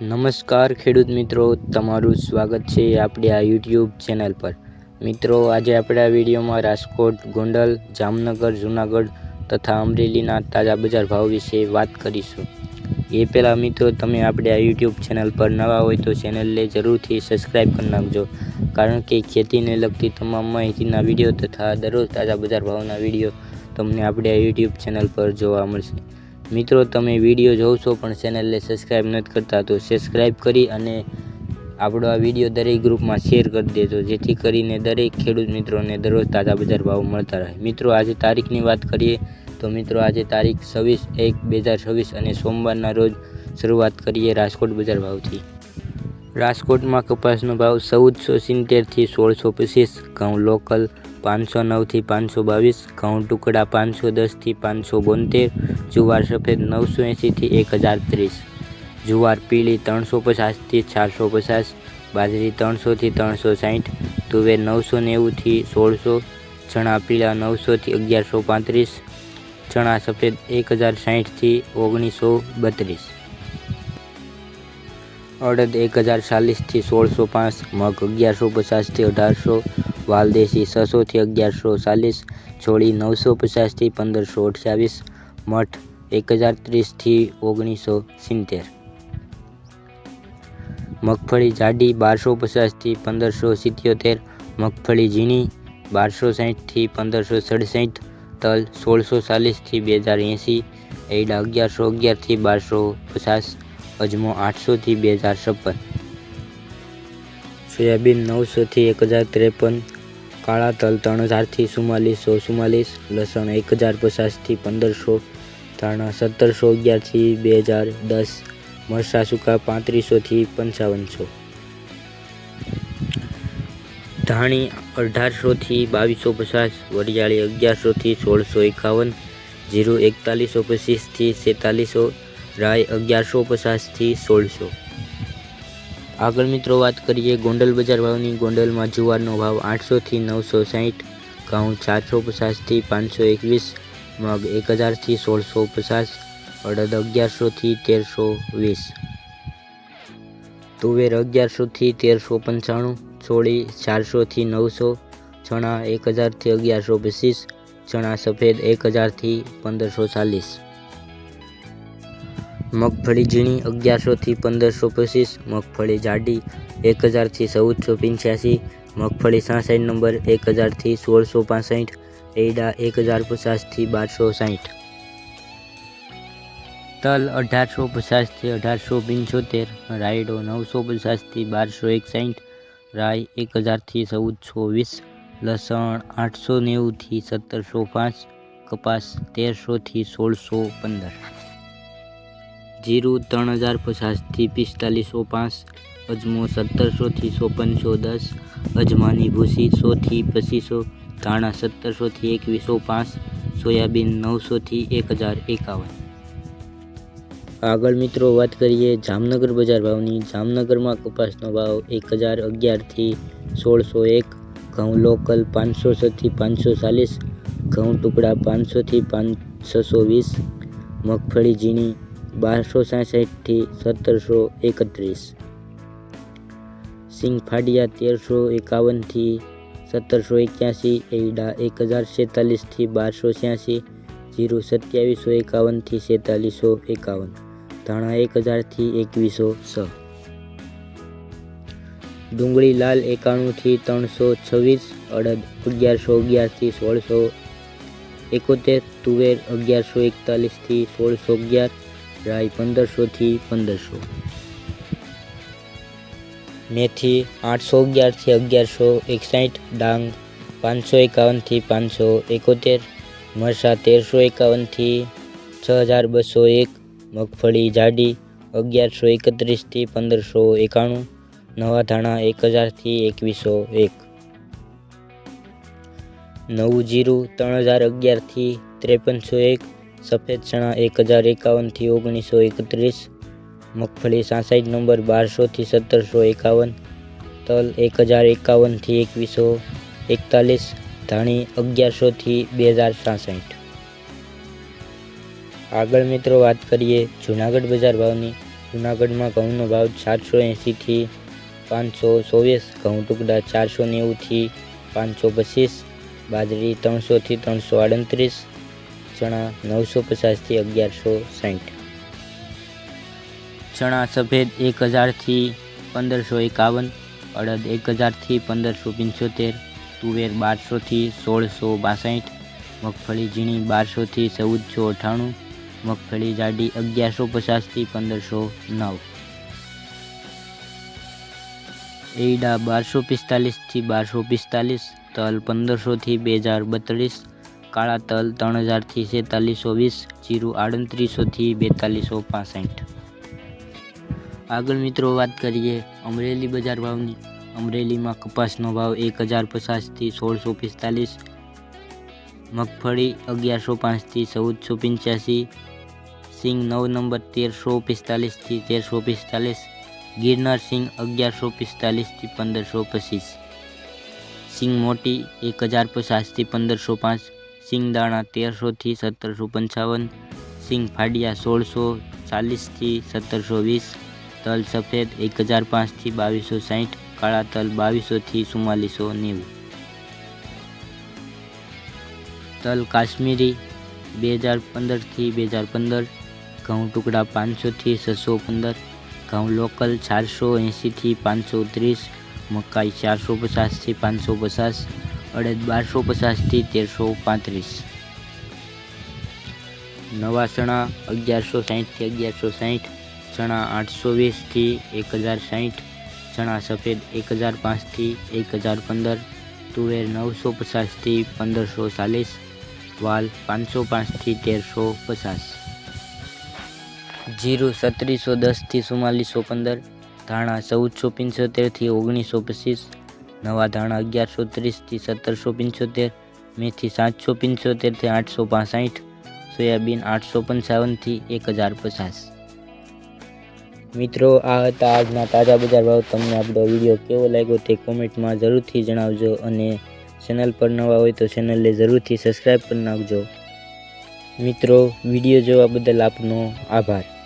નમસ્કાર ખેડૂત મિત્રો, તમારું સ્વાગત છે આપણી આ યુટ્યુબ ચેનલ પર. મિત્રો, આજે આપણે આ વિડીયોમાં રાજકોટ, ગોંડલ, જામનગર, જૂનાગઢ તથા અમરેલીના તાજા બજાર ભાવ વિશે વાત કરીશું. એ પહેલાં મિત્રો, તમે આપણે આ યુટ્યુબ ચેનલ પર નવા હોય તો ચેનલને જરૂરથી સબસ્ક્રાઈબ કરી નાખજો. કારણ કે ખેતીને લગતી તમામ માહિતીના વીડિયો તથા દરરોજ તાજા બજાર ભાવના વીડિયો તમને આપણે આ યુટ્યુબ ચેનલ પર જોવા મળશે. મિત્રો, તમે વીડિયો જોશો પણ ચેનલને સબસ્ક્રાઈબ નથી કરતા, તો સબસ્ક્રાઈબ કરી અને આપણો આ વીડિયો દરેક ગ્રુપમાં શેર કરી દેજો, જેથી કરીને દરેક ખેડૂત મિત્રોને દરરોજ તાજા બજાર ભાવ મળતા રહે. મિત્રો, આજે તારીખની વાત કરીએ, તો મિત્રો, આજે તારીખ છવ્વીસ એક, બે હજાર છવ્વીસ અને સોમવારના રોજ શરૂઆત કરીએ રાજકોટ બજાર ભાવથી. રાજકોટમાં કપાસનો ભાવ ચૌદસો સિત્તેરથી સોળસો પચીસ, ઘઉં લોકલ પાંચસો નવથી પાંચસો બાવીસ, ઘઉં ટુકડા પાંચસો દસથી પાંચસો બોતેર, જુવાર સફેદ નવસો એંશીથી એક હજાર ત્રીસ, જુવાર પીળી ત્રણસો પચાસથી ચારસો પચાસ, બાજરી ત્રણસોથી ત્રણસો સાઠ, તુવેર નવસો નેવુંથી સોળસો, ચણા પીળા નવસોથી અગિયારસો પાંત્રીસ, ચણા સફેદ એક હજાર સાઠથી ઓગણીસો બત્રીસ. અડદ એક હજાર ચાલીસથી સોળસો પાંચ મગ અગિયારસો પચાસથી અઢારસો, વાલદેશી છસોથી અગિયારસો ચાલીસ છોડી નવસો પચાસથી પંદરસો અઠ્યાવીસ મઠ એક હજાર ત્રીસથી ઓગણીસો સિત્તેર મગફળી જાડી બારસો પચાસથી પંદરસો સિત્યોતેર મગફળી ઝીણી બારસો સાહીઠથી પંદરસો સડસઠ તલ સોળસો ચાલીસથી બે હજાર એંસી એડા અગિયારસો અગિયારથી બારસો પચાસ અજમો આઠસોથી બે હજાર છપ્પન. સોયાબીન નવસોથી એક હજાર ત્રેપન. કાળા તલ ત્રણ હજારથી ચુમ્માલીસો ચુમ્માલીસ. લસણ એક હજાર પચાસથી પંદરસો. ધાણા સત્તરસો અગિયારથી બે હજાર દસ. મરસા સૂકા પાંત્રીસોથી પંચાવનસો. ધાણી અઢારસોથી બાવીસો પચાસ. વરિયાળી અગિયારસોથી સોળસો એકાવન. જીરું એકતાલીસો પચીસથી સેતાલીસો રાય અગિયારસો પચાસથી સોળસો. આગળ મિત્રો વાત કરીએ ગોંડલ બજાર ભાવની. ગોંડલમાં જુવારનો ભાવ આઠસોથી નવસો સાઠ ઘઉં ચારસો પચાસથી પાંચસો એકવીસ, મગ એક હજારથી સોળસો પચાસ, અડદ અગિયારસોથી તેરસો વીસ. તુવેર અગિયારસોથી તેરસો પંચાણું, ચોળી ચારસોથી નવસો, ચણા એક હજારથી અગિયારસો પચીસ, ચણા સફેદ એક હજારથી પંદરસો ચાલીસ. મગફળી ઝીણી અગિયારસોથી પંદરસો પચીસ, મગફળી જાડી એક હજારથી ચૌદસો પંચ્યાસી, મગફળી સાસઠ નંબર એક હજારથી સોળસો પાસઠ એડા એક હજાર પચાસથી બારસો સાઠ. તલ અઢારસો પચાસથી અઢારસો પંચોતેર, રાયડો નવસો પચાસથી બારસો એકસાઠ રાય એક હજારથી ચૌદસો વીસ, લસણ આઠસો નેવુંથી સત્તરસો પાંચ, કપાસ તેરસોથી સોળસો પંદર. જીરું ત્રણ હજાર પચાસથી પિસ્તાલીસો પાંચ, અજમો સત્તરસોથી ચોપનસો દસ, અજમાની ભૂસી સોથી પચીસો, ધાણા સત્તરસોથી એકવીસો પાંચ, સોયાબીન નવસોથી એક હજાર એકાવન. આગળ મિત્રો વાત કરીએ જામનગર બજાર ભાવની. જામનગરમાં કપાસનો ભાવ એક હજાર અગિયારથી સોળસો એક, ઘઉં લોકલ પાંચસો છથી પાંચસો ચાલીસ, ઘઉં ટુકડા પાંચસોથી પાંચસો વીસ મગફળી ઝીણી બારસો સાસઠથી સત્તરસો એકત્રીસ સિંગ ફાડિયા તેરસો એકાવનથી સત્તરસો એક્યાસી એડા એક હજાર છેતાલીસથી બારસો છ્યાસી જીરું સત્યાવીસો એકાવનથી છેતાલીસો એકાવન ધાણા એક હજારથી એકવીસો છ ડુંગળી લાલ એકાણુંથી ત્રણસો છવ્વીસ અડદ અગિયારસો અગિયારથી સોળસો એકોતેર તુવેર અગિયારસો એકતાલીસથી સોળસો અગિયાર રાય પંદરસોથી પંદરસો. મેથી આઠસો અગિયારથી અગિયારસો, એકસાઠ ડાંગ પાંચસો એકાવનથી પાંચસો, એકોતેર મરસા તેરસો એકાવનથી છ હજાર બસો એક, મગફળી જાડી અગિયારસો એકત્રીસથી પંદરસો એકાણું, નવા ધાણા એક હજારથી એકવીસો એક. નવું જીરું ત્રણ હજાર અગિયારથી ત્રેપનસો એક સફેદ ચણા એક હજાર એકાવનથી ઓગણીસો એકત્રીસ, મગફળી સાસઠ નંબર બારસોથી સત્તરસો એકાવન, તલ એક હજાર એકાવનથી એકવીસો એકતાલીસ, ધાણી અગિયારસોથી બે હજાર સાસઠ આગળ મિત્રો વાત કરીએ જૂનાગઢ બજાર ભાવની. જુનાગઢમાં ઘઉંનો ભાવ ચારસો એંશીથી પાંચસો ચોવીસ, ઘઉં ટુકડા ચારસો નેવુંથી પાંચસો પચીસ, બાજરી ત્રણસોથી ત્રણસો આડત્રીસ ચણા નવસો પચાસથી અગિયારસો સાઠ ચણા સફેદ એક હજારથી પંદરસો એકાવન, અડદ એક હજારથી પંદરસો પંચોતેર, તુવેર બારસોથી સોળસો બાસઠ, મગફળી ઝીણી બારસોથી ચૌદસો અઠ્ઠાણું મગફળી જાડી અગિયારસો પચાસથી પંદરસો નવ. એડા બારસો પિસ્તાલીસથી બારસો પિસ્તાલીસ, તલ પંદરસોથી બે હજાર બત્રીસ કાળા તલ ત્રણ હજારથી છેતાલીસો વીસ, જીરું આડત્રીસોથી બેતાલીસો પાસઠ. આગળ મિત્રો વાત કરીએ અમરેલી બજાર ભાવની. અમરેલીમાં કપાસનો ભાવ એક હજાર પચાસથી સોળસો પિસ્તાલીસ, મગફળી અગિયારસો પાંચથી ચૌદસો પંચ્યાસી, સિંગ નવ નંબર તેરસો પિસ્તાલીસથી તેરસો પિસ્તાલીસ, ગિરનાર સિંગ અગિયારસો પિસ્તાલીસથી પંદરસો પચીસ, સિંગ મોટી એક હજાર પચાસથી પંદરસો પાંચ સિંગ દાણા તેરસોથી સત્તરસો પંચાવન, સિંગ ફાડિયા સોળસો ચાલીસથી સત્તરસો વીસ, તલ સફેદ એક હજાર પાંચથી બાવીસો સાઠ કાળા તલ બાવીસોથી ચુમ્માલીસો નેવું. તલ કાશ્મીરી બે હજાર પંદરથી બે હજાર પંદર, ઘઉં ટુકડા પાંચસોથી છસો પંદર, ઘઉં લોકલ ચારસો એંશીથી પાંચસો ત્રીસ, મકાઈ ચારસો પચાસથી પાંચસો પચાસ અડદ બારસો પચાસથી તેરસો પાંત્રીસ. નવા ચણા અગિયારસો સાહીઠથી અગિયારસો સાહીઠ, ચણા આઠસો વીસથી એક હજાર સાહીઠ, ચણા સફેદ એક હજાર પાંચથી એક હજાર પંદર, તુવેર નવસો પચાસથી પંદરસો ચાલીસ, વાલ પાંચસો પાંચથી તેરસો પચાસ. જીરું સત્રીસો દસથી ચુમ્માલીસો પંદર, ધાણા ચૌદસો પંચોતેરથી ઓગણીસો પચીસ નવા ધાણા અગિયારસો ત્રીસથી સત્તરસો પંચોતેર, મેથી સાતસો પંચોતેરથી આઠસો પાસઠ, સોયાબીન આઠસો પંચાવનથી એક હજાર પચાસ. મિત્રો, આ હતા આજના તાજા બજાર ભાવ. તમને આપણો વીડિયો કેવો લાગ્યો તે કોમેન્ટમાં જરૂરથી જણાવજો અને ચેનલ પર નવા હોય તો ચેનલને જરૂરથી સબસ્ક્રાઈબ કરી નાખજો. મિત્રો, વીડિયો જોવા બદલ આપનો આભાર.